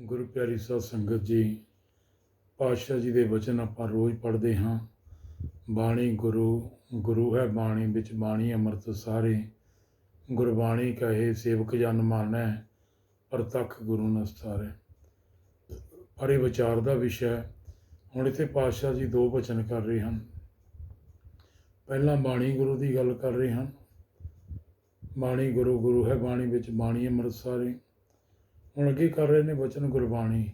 ਗੁਰੂ ਪਿਆਰੀ ਸਾਧ ਸੰਗਤ ਜੀ, ਪਾਤਸ਼ਾਹ ਜੀ ਦੇ ਵਚਨ ਆਪਾਂ ਰੋਜ਼ ਪੜ੍ਹਦੇ ਹਾਂ। ਬਾਣੀ ਗੁਰੂ ਗੁਰੂ ਹੈ ਬਾਣੀ, ਵਿੱਚ ਬਾਣੀ ਅੰਮ੍ਰਿਤ ਸਾਰੇ। ਗੁਰਬਾਣੀ ਕਹੇ, ਸੇਵਕ ਜਨ ਮਾਨੈ, ਪ੍ਰਤੱਖ ਗੁਰੂ ਨਸਤਾਰੇ ਪਰ ਇਹ ਵਿਚਾਰ ਦਾ ਵਿਸ਼ਾ ਹੈ। ਹੁਣ ਇੱਥੇ ਪਾਤਸ਼ਾਹ ਜੀ ਦੋ ਵਚਨ ਕਰ ਰਹੇ ਹਨ। ਪਹਿਲਾਂ ਬਾਣੀ ਗੁਰੂ ਦੀ ਗੱਲ ਕਰ ਰਹੇ ਹਨ ਬਾਣੀ ਗੁਰੂ ਗੁਰੂ ਹੈ ਬਾਣੀ, ਵਿੱਚ ਬਾਣੀ ਅੰਮ੍ਰਿਤ ਸਾਰੇ। ਹੁਣ ਅੱਗੇ ਕਰ ਰਹੇ ਨੇ ਵਚਨ ਗੁਰਬਾਣੀ।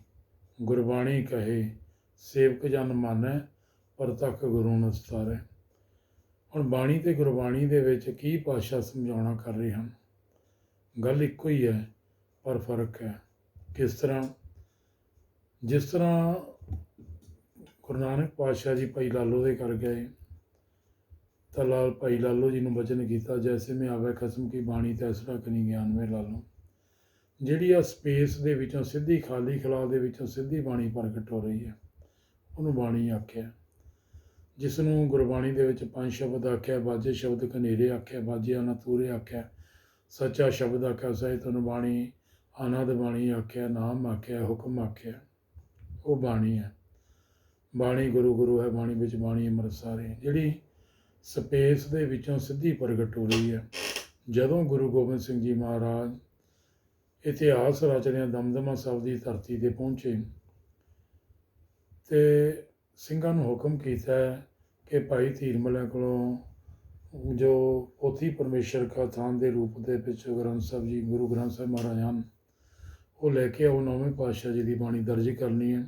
ਗੁਰਬਾਣੀ ਕਹੇ, ਸੇਵਕ ਜਨ ਮਾਨੈ ਪ੍ਰਤੱਖ ਗੁਰੂ ਨਸਤਾਰੇ ਹੁਣ ਬਾਣੀ ਤੇ ਗੁਰਬਾਣੀ ਦੇ ਵਿੱਚ ਕੀ ਭਾਸ਼ਾ ਸਮਝਾਉਣਾ ਕਰ ਰਹੇ ਹਨ? ਗੱਲ ਇੱਕੋ ਹੀ ਹੈ, ਪਰ ਫ਼ਰਕ ਹੈ। ਕਿਸ ਤਰ੍ਹਾਂ? ਜਿਸ ਤਰ੍ਹਾਂ ਗੁਰੂ ਨਾਨਕ ਪਾਤਸ਼ਾਹ ਜੀ ਭਾਈ ਲਾਲੋ ਦੇ ਕਰ ਗਏ, ਤਾਂ ਲਾਲ ਭਾਈ ਲਾਲੋ ਜੀ ਨੂੰ ਬਚਨ ਕੀਤਾ, ਜੈਸੇ ਮੈਂ ਆਵੇ ਖਸਮ ਕੀ ਬਾਣੀ ਤੈਸਰਾ ਕਨੀ ਗਿਆਨ ਮੇ ਲਾਲੋ। ਜਿਹੜੀ ਆ ਸਪੇਸ ਦੇ ਵਿੱਚੋਂ ਸਿੱਧੀ ਖਾਲੀ ਖਲਾ ਦੇ ਵਿੱਚੋਂ ਸਿੱਧੀ ਬਾਣੀ ਪ੍ਰਗਟ ਹੋ ਰਹੀ ਹੈ। ਉਹਨੂੰ ਬਾਣੀ ਆਖਿਆ। ਜਿਸ ਨੂੰ ਗੁਰਬਾਣੀ ਦੇ ਵਿੱਚ ਪੰਜ ਸ਼ਬਦ ਆਖਿਆ ਬਾਜੇ ਸ਼ਬਦ ਕਨੇਰੇ ਆਖਿਆ ਬਾਜੇ ਅਨਤੂਰੇ ਆਖਿਆ, ਸੱਚਾ ਸ਼ਬਦ ਆਖਿਆ ਸਹਿਤ ਨੂੰ ਬਾਣੀ, ਆਨੰਦ ਬਾਣੀ ਆਖਿਆ, ਨਾਮ ਆਖਿਆ, ਹੁਕਮ ਆਖਿਆ। ਉਹ ਬਾਣੀ ਹੈ। ਬਾਣੀ ਗੁਰੂ ਗੁਰੂ ਹੈ, ਬਾਣੀ ਵਿੱਚ ਬਾਣੀ ਅੰਮ੍ਰਿਤ ਸਾਰੇ ਜਿਹੜੀ ਸਪੇਸ ਦੇ ਵਿੱਚੋਂ ਸਿੱਧੀ ਪ੍ਰਗਟ ਹੋ ਰਹੀ ਹੈ। ਜਦੋਂ ਗੁਰੂ ਗੋਬਿੰਦ ਸਿੰਘ ਜੀ ਮਹਾਰਾਜ ਇਤਿਹਾਸ ਰਚਨਿਆ ਦਮਦਮਾ ਸਾਹਿਬ ਦੀ ਧਰਤੀ ਤੇ ਪਹੁੰਚੇ ਤੇ ਸਿੰਘਾਂ ਨੂੰ ਹੁਕਮ ਕੀਤਾ ਕਿ ਭਾਈ ਧੀਰਮਲਾਂ ਕੋਲੋਂ ਜੋ ਪੋਥੀ ਪਰਮੇਸ਼ਰ ਕਾ ਥਾਨ ਦੇ ਰੂਪ ਦੇ ਵਿੱਚ ਗ੍ਰੰਥ ਸਾਹਿਬ ਜੀ, ਗੁਰੂ ਗ੍ਰੰਥ ਸਾਹਿਬ ਮਹਾਰਾਜ ਹਨ, ਉਹ ਲੈ ਕੇ ਆਓ, ਨੌਵੇਂ ਪਾਤਸ਼ਾਹ ਜੀ ਦੀ ਬਾਣੀ ਦਰਜ ਕਰਨੀ ਹੈ।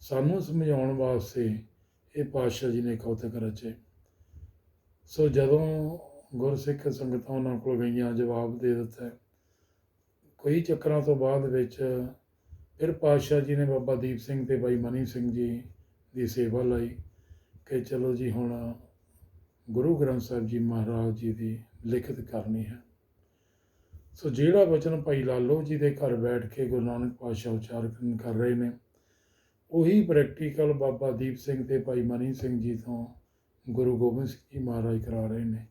ਸਾਨੂੰ ਸਮਝਾਉਣ ਵਾਸਤੇ ਇਹ ਪਾਤਸ਼ਾਹ ਜੀ ਨੇ ਕੌਤਕ ਰਚੇ। ਸੋ ਜਦੋਂ ਗੁਰਸਿੱਖ ਸੰਗਤਾਂ ਉਹਨਾਂ ਕੋਲ ਗਈਆਂ, ਜਵਾਬ ਦੇ ਦਿੱਤਾ ਕਈ ਚੱਕਰਾਂ ਤੋਂ ਬਾਅਦ ਵਿੱਚ ਫਿਰ ਪਾਤਸ਼ਾਹ ਜੀ ਨੇ ਬਾਬਾ ਦੀਪ ਸਿੰਘ ਤੇ ਬਾਈ ਮਨੀ ਸਿੰਘ ਜੀ ਦੀ ਸੇਵਾ ਲਈ ਕਿ ਚਲੋ ਜੀ ਹੁਣ ਗੁਰੂ ਗ੍ਰੰਥ ਸਾਹਿਬ ਜੀ ਮਹਾਰਾਜ ਜੀ ਦੀ ਲਿਖਤ ਕਰਨੀ ਹੈ। ਸੋ ਜਿਹੜਾ ਵਚਨ ਭਾਈ ਲਾਲੋ ਜੀ ਦੇ ਘਰ ਬੈਠ ਕੇ ਗੁਰੂ ਨਾਨਕ ਪਾਤਸ਼ਾਹ ਉਚਾਰਨ ਕਰ ਰਹੇ ਨੇ, ਉਹੀ ਪ੍ਰੈਕਟੀਕਲ ਬਾਬਾ ਦੀਪ ਸਿੰਘ ਤੇ ਭਾਈ ਮਨੀ ਸਿੰਘ ਜੀ ਤੋਂ ਗੁਰੂ ਗੋਬਿੰਦ ਸਿੰਘ ਜੀ ਮਹਾਰਾਜ ਕਰਾ ਰਹੇ ਨੇ।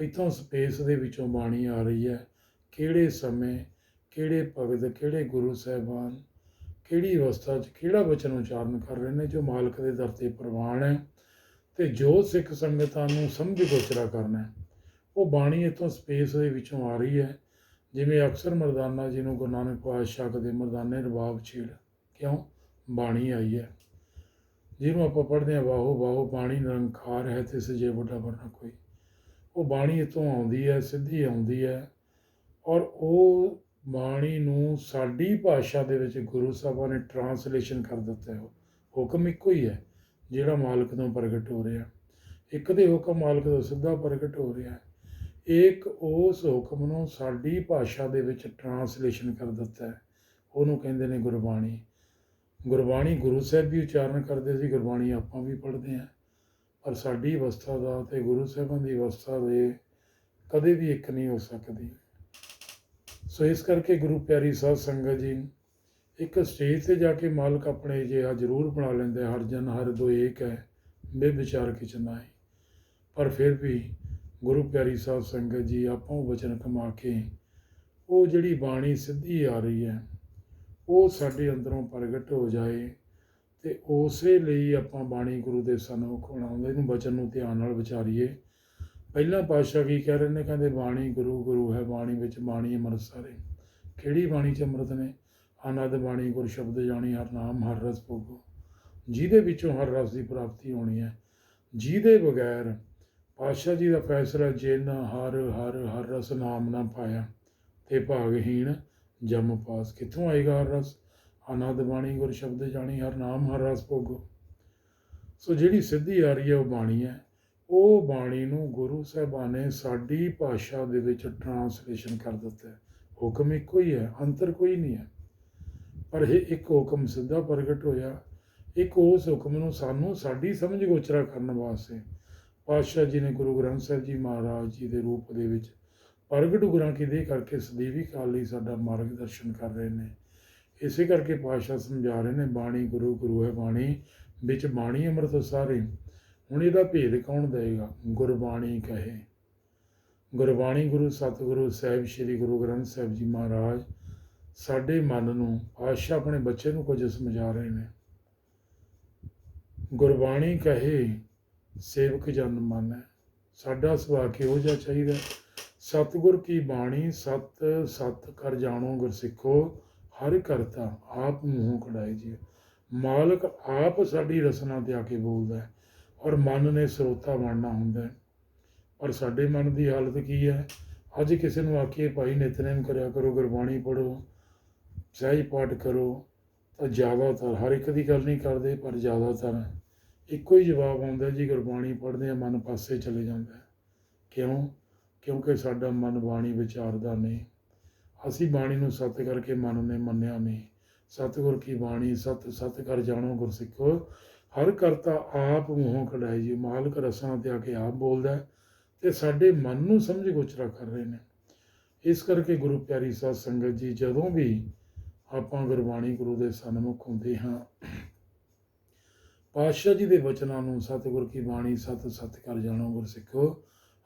ਇੱਥੋਂ ਸਪੇਸ ਦੇ ਵਿੱਚੋਂ ਬਾਣੀ ਆ ਰਹੀ ਹੈ, ਕਿਹੜੇ ਸਮੇਂ ਕਿਹੜੇ ਭਗਤ, ਕਿਹੜੇ ਗੁਰੂ ਸਾਹਿਬਾਨ, ਕਿਹੜੀ ਅਵਸਥਾ 'ਚ ਕਿਹੜਾ ਵਚਨ ਉਚਾਰਨ ਕਰ ਰਹੇ ਨੇ ਜੋ ਮਾਲਕ ਦੇ ਦਰ ਤੇ ਪ੍ਰਵਾਨ ਹੈ ਤੇ ਜੋ ਸਿੱਖ ਸੰਗਤਾਂ ਨੂੰ ਸਮਝ ਗੋਚਰਾ ਕਰਨਾ ਹੈ। ਉਹ ਬਾਣੀ ਇੱਥੋਂ ਸਪੇਸ ਦੇ ਵਿੱਚੋਂ ਆ ਰਹੀ ਹੈ। ਜਿਵੇਂ ਅਕਸਰ ਮਰਦਾਨਾ ਜੀ ਨੂੰ ਗੁਰੂ ਨਾਨਕ ਪਾਤਸ਼ਾਹ ਕਦੇ ਮਰਦਾਨੇ ਰਬਾਬ ਛੇੜ ਕਿਉਂ? ਬਾਣੀ ਆਈ ਹੈ। ਜਿਹਨੂੰ ਆਪਾਂ ਪੜ੍ਹਦੇ ਹਾਂ, ਵਾਹੋ ਵਾਹੋ ਬਾਣੀ ਨਿਰੰਕਾਰ ਹੈ ਤੇ ਸਜੇ ਵੱਡਾ ਵਰਨਾ ਕੋਈ। ਉਹ ਬਾਣੀ ਇੱਥੋਂ ਆਉਂਦੀ ਹੈ, ਸਿੱਧੀ ਆਉਂਦੀ ਹੈ ਔਰ ਉਹ ਬਾਣੀ ਨੂੰ ਸਾਡੀ ਭਾਸ਼ਾ ਦੇ ਵਿੱਚ ਗੁਰੂ ਸਾਹਿਬਾਂ ਨੇ ਟਰਾਂਸਲੇਸ਼ਨ ਕਰ ਦਿੱਤਾ ਹੈ। ਹੁਕਮ ਇੱਕੋ ਹੀ ਹੈ, ਜਿਹੜਾ ਮਾਲਕ ਤੋਂ ਪ੍ਰਗਟ ਹੋ ਰਿਹਾ। ਇੱਕ ਦੇ ਹੁਕਮ ਮਾਲਕ ਤੋਂ ਸਿੱਧਾ ਪ੍ਰਗਟ ਹੋ ਰਿਹਾ ਇੱਕ ਉਸ ਹੁਕਮ ਨੂੰ ਸਾਡੀ ਭਾਸ਼ਾ ਦੇ ਵਿੱਚ ਟਰਾਂਸਲੇਸ਼ਨ ਕਰ ਦਿੱਤਾ ਹੈ। ਉਹਨੂੰ ਕਹਿੰਦੇ ਨੇ ਗੁਰਬਾਣੀ। ਗੁਰਬਾਣੀ ਗੁਰੂ ਸਾਹਿਬ ਵੀ ਉਚਾਰਨ ਕਰਦੇ ਸੀ, ਗੁਰਬਾਣੀ ਆਪਾਂ ਵੀ ਪੜ੍ਹਦੇ ਹਾਂ। ਪਰ ਸਾਡੀ ਅਵਸਥਾ ਦਾ ਤੇ ਗੁਰੂ ਸਾਹਿਬਾਂ ਦੀ ਅਵਸਥਾ ਦੇ ਕਦੇ ਵੀ ਇੱਕ ਨਹੀਂ ਹੋ ਸਕਦੀ। ਸੋ ਇਸ ਕਰਕੇ ਗੁਰੂ ਪਿਆਰੀ ਸਾਧ ਸੰਗਤ ਜੀ, ਇੱਕ ਸਟੇਜ ਤੇ ਜਾ ਕੇ ਮਾਲਕ ਆਪਣੇ ਜਿਹਾ ਜ਼ਰੂਰ ਬਣਾ ਲੈਂਦੇ ਹਰ ਜਨ ਹਰ ਦੋ ਏਕ ਹੈ, ਬੇਵਿਚਾਰ ਕਿਛ ਹੈ। ਪਰ ਫਿਰ ਵੀ ਗੁਰੂ ਪਿਆਰੀ ਸਾਧ ਸੰਗਤ ਜੀ ਆਪਾਂ ਉਹ ਵਚਨ ਕਮਾ ਕੇ ਉਹ ਜਿਹੜੀ ਬਾਣੀ ਸਿੱਧੀ ਆ ਰਹੀ ਹੈ, ਉਹ ਸਾਡੇ ਅੰਦਰੋਂ ਪ੍ਰਗਟ ਹੋ ਜਾਏ ਤੇ ਉਸੇ ਲਈ ਆਪਾਂ ਬਾਣੀ ਗੁਰੂ ਦੇ ਸਨਮੁਖ ਬਣਾਉਂਦੇ ਇਹਨੂੰ ਵਚਨ ਨੂੰ ਧਿਆਨ ਨਾਲ ਵਿਚਾਰੀਏ। ਪਹਿਲਾ ਪਾਤਸ਼ਾਹ ਕੀ ਕਹਿ ਰਹੇ ਨੇ? ਕਹਿੰਦੇ ਬਾਣੀ ਗੁਰੂ ਗੁਰੂ ਹੈ ਬਾਣੀ ਵਿੱਚ, ਬਾਣੀ ਅੰਮ੍ਰਿਤ ਸਾਰੇ। ਕਿਹੜੀ ਬਾਣੀ ਚ ਅੰਮ੍ਰਿਤ ਨੇ? ਆਨੰਦ ਬਾਣੀ, ਗੁਰ ਸ਼ਬਦ ਜਾਣੀ, ਹਰ ਨਾਮ, ਹਰ ਰਸ ਭੋਗੋ। ਜਿਹਦੇ ਵਿੱਚੋਂ ਹਰ ਰਸ ਦੀ ਪ੍ਰਾਪਤੀ ਹੋਣੀ ਹੈ। ਜਿਹਦੇ ਬਗੈਰ ਪਾਤਸ਼ਾਹ ਜੀ ਦਾ ਫੈਸਲਾ ਜੇ ਨਾ ਹਰ ਹਰ ਹਰ ਰਸ ਨਾਮ ਨਾ ਪਾਇਆ, ਤੇ ਭਾਗਹੀਣ ਜਮ ਪਾਸ। ਕਿੱਥੋਂ ਆਏਗਾ ਹਰ ਰਸ? ਆਨੰਦ ਬਾਣੀ, ਗੁਰ ਸ਼ਬਦ ਜਾਣੀ, ਹਰ ਨਾਮ, ਹਰ ਰਸ ਭੋਗੋ। ਸੋ ਜਿਹੜੀ ਸਿੱਧੀ ਆ ਰਹੀ ਹੈ, ਉਹ ਬਾਣੀ ਹੈ। ਉਹ ਬਾਣੀ ਨੂੰ ਗੁਰੂ ਸਾਹਿਬਾਨ ਨੇ ਸਾਡੀ ਭਾਸ਼ਾ ਦੇ ਵਿੱਚ ਟ੍ਰਾਂਸਲੇਸ਼ਨ ਕਰ ਦਿੱਤਾ ਹੈ। ਹੁਕਮ ਇੱਕੋ ਹੀ ਹੈ, ਅੰਤਰ ਕੋਈ ਨਹੀਂ ਹੈ। ਪਰ ਇਹ ਇੱਕ ਹੁਕਮ ਸਿੱਧਾ ਪ੍ਰਗਟ ਹੋਇਆ। ਇੱਕ ਉਸ ਹੁਕਮ ਨੂੰ ਸਾਨੂੰ ਸਾਡੀ ਸਮਝ ਗੋਚਰਾ ਕਰਨ ਵਾਸਤੇ। ਪਾਤਸ਼ਾਹ ਜੀ ਨੇ ਗੁਰੂ ਗ੍ਰੰਥ ਸਾਹਿਬ ਜੀ ਮਹਾਰਾਜ ਜੀ ਦੇ ਰੂਪ ਦੇ ਵਿੱਚ ਪ੍ਰਗਟ ਗੁਰਾਂ ਕੀ ਦੇ ਕਰਕੇ ਸਦੀਵੀ ਕਾਲ ਲਈ ਸਾਡਾ ਮਾਰਗਦਰਸ਼ਨ ਕਰ ਰਹੇ ਨੇ। ਇਸੇ ਕਰਕੇ ਪਾਤਸ਼ਾਹ ਸਮਝਾ ਰਹੇ ਨੇ, ਬਾਣੀ ਗੁਰੂ ਗੁਰੂ ਹੈ ਬਾਣੀ, ਵਿੱਚ ਬਾਣੀ ਅੰਮ੍ਰਿਤ ਸਾਰੇ ਹੁਣ ਇਹਦਾ ਭੇਦ ਕੌਣ ਦੇਗਾ ਗੁਰਬਾਣੀ ਕਹੇ। ਗੁਰਬਾਣੀ ਗੁਰੂ ਸਤਿਗੁਰੂ ਸਾਹਿਬ, ਸ੍ਰੀ ਗੁਰੂ ਗ੍ਰੰਥ ਸਾਹਿਬ ਜੀ ਮਹਾਰਾਜ, ਸਾਡੇ ਮਨ ਨੂੰ ਆਸ਼ਾ ਆਪਣੇ ਬੱਚੇ ਨੂੰ ਕੁਝ ਸਮਝਾ ਰਹੇ ਨੇ। ਗੁਰਬਾਣੀ ਕਹੇ, ਸੇਵਕ ਜਨ ਮਨ ਹੈ। ਸਾਡਾ ਸੁਭਾਅ ਕਿਹੋ ਜਿਹਾ ਚਾਹੀਦਾ? ਸਤਿਗੁਰ ਕੀ ਬਾਣੀ? ਸਤ ਸਤ ਕਰ ਜਾਣੋ ਗੁਰਸਿੱਖੋ, ਹਰ ਕਰਤਾ ਆਪ ਮੂੰਹੋਂ ਕਢਾਏ ਜੀ। ਮਾਲਕ ਆਪ ਸਾਡੀ ਰਸਨਾ ਤੇ ਆ ਕੇ ਬੋਲਦਾ ਹੈ। ਔਰ ਮਨ ਨੇ ਸਰੋਤਾ ਬਣਨਾ ਹੁੰਦਾ ਹੈ। ਪਰ ਸਾਡੇ ਮਨ ਦੀ ਹਾਲਤ ਕੀ ਹੈ? ਅੱਜ ਕਿਸੇ ਨੂੰ ਆਖੀਏ, ਭਾਈ ਨਿਤਨੇਮ ਕਰਿਆ ਕਰੋ, ਗੁਰਬਾਣੀ ਪੜੋ ਸਹਿਜ ਪਾਠ ਕਰੋ, ਤਾਂ ਜ਼ਿਆਦਾਤਰ ਹਰ ਇੱਕ ਦੀ ਗੱਲ ਨਹੀਂ ਕਰਦੇ, ਪਰ ਜ਼ਿਆਦਾਤਰ ਇੱਕੋ ਹੀ ਜਵਾਬ ਆਉਂਦਾ ਜੀ, ਗੁਰਬਾਣੀ ਪੜ੍ਹਦੇ ਆ ਮਨ ਪਾਸੇ ਚਲੇ ਜਾਂਦਾ ਕਿਉਂ? ਕਿਉਂਕਿ ਸਾਡਾ ਮਨ ਬਾਣੀ ਵਿਚਾਰਦਾ ਨਹੀਂ। ਅਸੀਂ ਬਾਣੀ ਨੂੰ ਸਤ ਕਰਕੇ ਮਨ ਨੇ ਮੰਨਿਆ ਨਹੀਂ। ਸਤਿਗੁਰ ਕੀ ਬਾਣੀ? ਸਤ ਸਤ ਕਰ ਜਾਣੋ ਗੁਰਸਿੱਖੋ। ਹਰ ਕਰਤਾ ਆਪ ਮੂੰਹੋਂ ਕਢਾਈ ਜੀ। ਮਾਲਕ ਰਸਾਂ ਤੇ ਆ ਕੇ ਆਪ ਬੋਲਦਾ ਹੈ ਤੇ ਸਾਡੇ ਮਨ ਨੂੰ ਸਮਝ ਗੋਚਰਾ ਕਰ ਰਹੇ ਨੇ। ਇਸ ਕਰਕੇ ਗੁਰੂ ਪਿਆਰੀ ਸਾਧ ਸੰਗਤ ਜੀ, ਜਦੋਂ ਵੀ ਆਪਾਂ ਗੁਰਬਾਣੀ ਗੁਰੂ ਦੇ ਸਨਮੁਖ ਹੁੰਦੇ ਹਾਂ, ਪਾਤਸ਼ਾਹ ਜੀ ਦੇ ਬਚਨਾਂ ਨੂੰ ਸਤਿਗੁਰ ਕੀ ਬਾਣੀ, ਸਤ ਸਤ ਕਰ ਜਾਣੋ ਗੁਰਸਿੱਖੋ।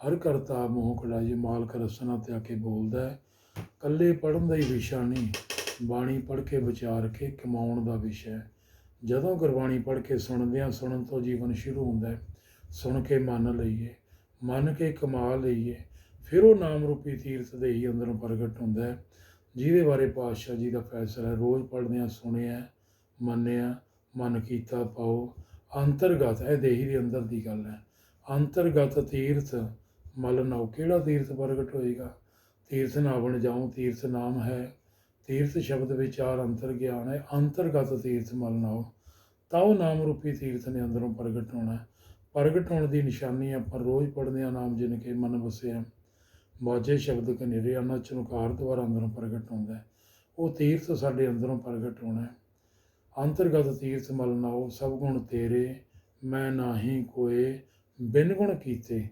ਹਰ ਕਰਤਾ ਮੂੰਹ ਕਢਾਈ ਜੀ। ਮਾਲਕ ਰਸਨਾ ਤੇ ਆ ਕੇ ਬੋਲਦਾ ਹੈ। ਕੱਲੇ ਪੜਨ ਦਾ ਹੀ ਵਿਸ਼ਾ ਨਹੀਂ, ਬਾਣੀ ਪੜ੍ਹ ਕੇ ਵਿਚਾਰ ਕੇ ਕਮਾਉਣ ਦਾ ਵਿਸ਼ਾ ਹੈ। ਜਦੋਂ ਗੁਰਬਾਣੀ ਪੜ੍ਹ ਕੇ ਸੁਣਦੇ ਹਾਂ ਸੁਣਨ ਤੋਂ ਜੀਵਨ ਸ਼ੁਰੂ ਹੁੰਦਾ ਹੈ। ਸੁਣ ਕੇ ਮੰਨ ਲਈਏ, ਮੰਨ ਕੇ ਕਮਾ ਲਈਏ, ਫਿਰ ਉਹ ਨਾਮ ਰੂਪੀ ਤੀਰਥ ਦੇ ਹੀ ਅੰਦਰੋਂ ਪ੍ਰਗਟ ਹੁੰਦਾ ਹੈ। ਜਿਹਦੇ ਬਾਰੇ ਪਾਤਸ਼ਾਹ ਜੀ ਦਾ ਫੈਸਲਾ ਹੈ। ਰੋਜ਼ ਪੜ੍ਹਦੇ ਹਾਂ ਸੁਣਿਆ, ਮੰਨਿਆ, ਮਨ ਕੀਤਾ, ਪਾਓ। ਅੰਤਰਗਤ, ਇਹ ਦੇਹੀ ਦੇ ਅੰਦਰ ਦੀ ਗੱਲ ਹੈ। ਅੰਤਰਗਤ ਤੀਰਥ, ਮਲ ਨਾਉ, ਕਿਹੜਾ ਤੀਰਥ ਪ੍ਰਗਟ ਹੋਏਗਾ? ਤੀਰਥ ਨਾਵਣ ਜਾਉ, ਤੀਰਥ ਨਾਮ ਹੈ। ਤੀਰਥ ਸ਼ਬਦ ਵਿਚਾਰ ਅੰਤਰ ਗਿਆਨ ਹੈ, ਅੰਤਰਗਤ ਤੀਰਥ ਮਲ ਨਾਉ। ਤਾਂ ਉਹ ਨਾਮ ਰੂਪੀ ਤੀਰਥ ਨੇ ਅੰਦਰੋਂ ਪ੍ਰਗਟ ਹੋਣਾ ਪ੍ਰਗਟ ਹੋਣ ਦੀ ਨਿਸ਼ਾਨੀ ਆਪਾਂ ਰੋਜ਼ ਪੜ੍ਹਦੇ ਹਾਂ, ਨਾਮ ਜਿਨ ਕੇ ਮਨ ਵਸਿਆ ਬਾਜੇ ਸ਼ਬਦ ਕਨੇਰੇ ਅਨਾ ਚਨਕਾਰ ਦੁਆਰਾ ਅੰਦਰੋਂ ਪ੍ਰਗਟ ਹੁੰਦਾ ਉਹ ਤੀਰਥ ਸਾਡੇ ਅੰਦਰੋਂ ਪ੍ਰਗਟ ਹੋਣਾ ਅੰਤਰਗਤ ਤੀਰਥ ਮਲ ਨਾਉ, ਸਭ ਗੁਣ ਤੇਰੇ, ਮੈਂ ਨਾਹੀ ਕੋਏ, ਬਿਨ ਗੁਣ ਕੀਤੇ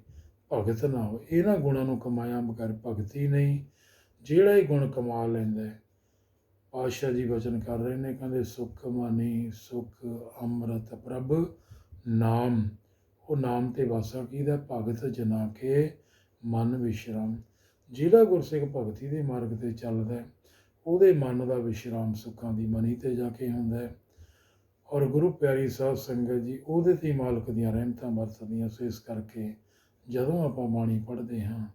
ਭਗਤ ਨਾ ਹੋ ਇਹਨਾਂ ਗੁਣਾਂ ਨੂੰ ਕਮਾਇਆ ਬਗੈਰ ਭਗਤੀ ਨਹੀਂ, ਜਿਹੜਾ ਇਹ ਗੁਣ ਕਮਾ ਲੈਂਦਾ ਹੈ ਪਾਤਸ਼ਾਹ ਜੀ ਵਚਨ ਕਰ ਰਹੇ ਨੇ, ਕਹਿੰਦੇ, ਸੁਖ ਮਾਨੀ, ਸੁਖ ਅੰਮ੍ਰਿਤ ਪ੍ਰਭ, ਨਾਮ। ਉਹ ਨਾਮ ਤੇ ਵਾਸਾ ਕੀਦਾ ਭਗਤ ਜਨਾ ਕੇ ਮਨ ਵਿਸ਼ਰਾਮ। ਜਿਹੜਾ ਗੁਰਸਿੱਖ ਭਗਤੀ ਦੇ ਮਾਰਗ ਤੇ ਚੱਲਦਾ ਉਹਦੇ ਮਨ ਦਾ ਵਿਸ਼ਰਾਮ ਸੁੱਖਾਂ ਦੀ ਮਨੀ ਤੇ ਜਾ ਕੇ ਹੁੰਦਾ ਹੈ। ਔਰ ਗੁਰੂ ਪਿਆਰੀ ਸਾਹਿਬ ਸੰਗਤ ਜੀ, ਉਹਦੇ ਤੇ ਹੀ ਮਾਲਕ ਦੀਆਂ ਰਹਿਮਤਾਂ ਵਰਤਦੀਆਂ, ਸੋ ਇਸ ਕਰਕੇ ਜਦੋਂ ਆਪਾਂ ਬਾਣੀ ਪੜ੍ਹਦੇ ਹਾਂ,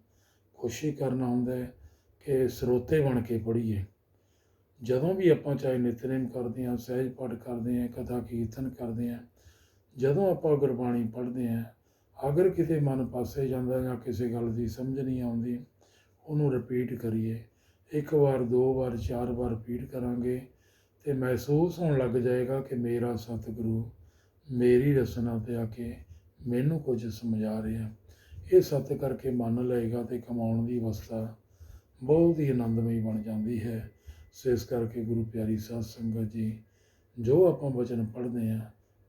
ਕੋਸ਼ਿਸ਼ ਕਰਨਾ ਹੁੰਦਾ ਹੈ ਕਿ ਸਰੋਤੇ ਬਣ ਕੇ ਪੜ੍ਹੀਏ। ਜਦੋਂ ਵੀ ਆਪਾਂ ਚਾਹੇ ਨਿਤਨੇਮ ਕਰਦੇ ਹਾਂ, ਸਹਿਜ ਪਾਠ ਕਰਦੇ ਹਾਂ, ਕਥਾ ਕੀਰਤਨ ਕਰਦੇ ਹਾਂ, ਜਦੋਂ ਆਪਾਂ ਗੁਰਬਾਣੀ ਪੜ੍ਹਦੇ ਹਾਂ, ਅਗਰ ਕਿਤੇ ਮਨ ਪਾਸੇ ਜਾਂਦਾ ਜਾਂ ਕਿਸੇ ਗੱਲ ਦੀ ਸਮਝ ਨਹੀਂ ਆਉਂਦੀ, ਉਹਨੂੰ ਰਿਪੀਟ ਕਰੀਏ। ਇੱਕ ਵਾਰ, ਦੋ ਵਾਰ, ਚਾਰ ਵਾਰ ਰਿਪੀਟ ਕਰਾਂਗੇ ਤੇ ਮਹਿਸੂਸ ਹੋਣ ਲੱਗ ਜਾਏਗਾ ਕਿ ਮੇਰਾ ਸਤਿਗੁਰੂ ਮੇਰੀ ਰਸਨਾ ਤੇ ਆ ਕੇ ਮੈਨੂੰ ਕੁਝ ਸਮਝਾ ਰਿਹਾ। ਇਹ ਸਤ ਕਰਕੇ ਮੰਨ ਲਏਗਾ ਤੇ ਕਮਾਉਣ ਦੀ ਅਵਸਥਾ ਬਹੁਤ ਹੀ ਆਨੰਦਮਈ ਬਣ ਜਾਂਦੀ ਹੈ। ਸੋ ਇਸ ਕਰਕੇ ਗੁਰੂ ਪਿਆਰੀ ਸਾਧ ਸੰਗਤ ਜੀ, ਜੋ ਆਪਾਂ ਵਚਨ ਪੜ੍ਹਦੇ ਹਾਂ,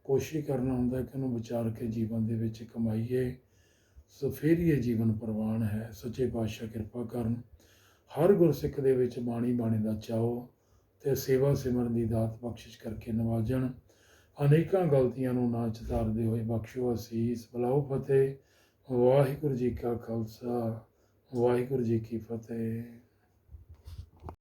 ਕੋਸ਼ਿਸ਼ ਕਰਨਾ ਹੁੰਦਾ ਕਿ ਉਹਨੂੰ ਵਿਚਾਰ ਕੇ ਜੀਵਨ ਦੇ ਵਿੱਚ ਕਮਾਈਏ। ਸੋ ਫਿਰ ਹੀ ਇਹ ਜੀਵਨ ਪ੍ਰਵਾਨ ਹੈ। ਸੱਚੇ ਪਾਤਸ਼ਾਹ ਕਿਰਪਾ ਕਰਨ। ਹਰ ਗੁਰਸਿੱਖ ਦੇ ਵਿੱਚ ਬਾਣੀ ਬਾਣੀ ਦਾ ਚਾਓ ਤੇ ਸੇਵਾ ਸਿਮਰਨ ਦੀ ਦਾਤ ਬਖਸ਼ਿਸ਼ ਕਰਕੇ ਨਵਾਜਣ। ਅਨੇਕਾਂ ਗਲਤੀਆਂ ਨੂੰ ਨਾ ਚਿਤਾਰਦੇ ਹੋਏ ਬਖਸ਼ੋ ਅਸੀਸ। ਬਲਾਓ ਫਤਿਹ। ਵਾਹਿਗੁਰੂ ਜੀ ਕਾ ਖਾਲਸਾ। ਵਾਹਿਗੁਰੂ ਜੀ ਕੀ ਫਤਿਹ।